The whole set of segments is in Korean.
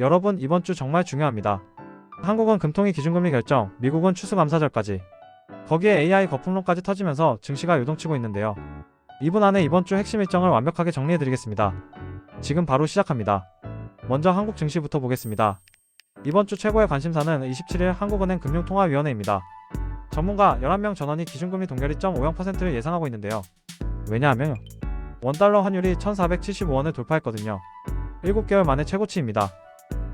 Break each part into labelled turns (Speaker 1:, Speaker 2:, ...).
Speaker 1: 여러분 이번 주 정말 중요합니다. 한국은 금통위 기준금리 결정, 미국은 추수감사절까지. 거기에 AI 거품론까지 터지면서 증시가 요동치고 있는데요. 2분 안에 이번 주 핵심 일정을 완벽하게 정리해드리겠습니다. 지금 바로 시작합니다. 먼저 한국 증시부터 보겠습니다. 이번 주 최고의 관심사는 27일 한국은행 금융통화위원회입니다. 전문가 11명 전원이 기준금리 동결 2.50%를 예상하고 있는데요. 왜냐하면 원달러 환율이 1,475원을 돌파했거든요. 7개월 만에 최고치입니다.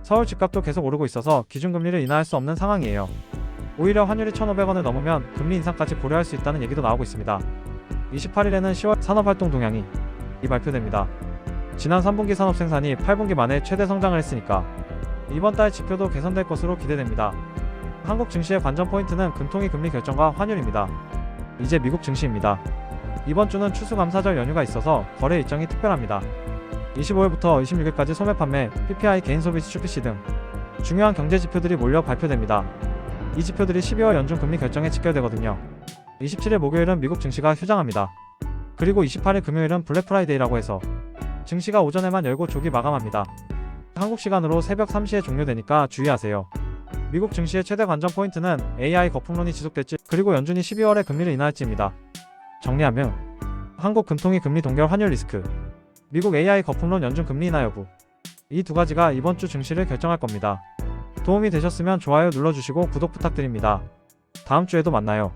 Speaker 1: 서울 집값도 계속 오르고 있어서 기준금리를 인하할 수 없는 상황이에요. 오히려 환율이 1,500원을 넘으면 금리 인상까지 고려할 수 있다는 얘기도 나오고 있습니다. 28일에는 10월 산업활동 동향이 이 발표됩니다. 지난 3분기 산업 생산이 8분기 만에 최대 성장을 했으니까 이번 달 지표도 개선될 것으로 기대됩니다. 한국 증시의 관전 포인트는 금통위 금리 결정과 환율입니다. 이제 미국 증시입니다. 이번 주는 추수감사절 연휴가 있어서 거래 일정이 특별합니다. 25일부터 26일까지 소매 판매, PPI 개인 소비 지출 PC 등 중요한 경제 지표들이 몰려 발표됩니다. 이 지표들이 12월 연중 금리 결정에 직결되거든요. 27일 목요일은 미국 증시가 휴장합니다. 그리고 28일 금요일은 블랙 프라이데이라고 해서 증시가 오전에만 열고 조기 마감합니다. 한국 시간으로 새벽 3시에 종료되니까 주의하세요. 미국 증시의 최대 관전 포인트는 AI 거품론이 지속될지 그리고 연준이 12월에 금리를 인하할지입니다. 정리하면 한국 금통위 금리 동결 환율 리스크 미국 AI 거품론 연준 금리 인하 여부 이 두 가지가 이번 주 증시를 결정할 겁니다. 도움이 되셨으면 좋아요 눌러주시고 구독 부탁드립니다. 다음 주에도 만나요.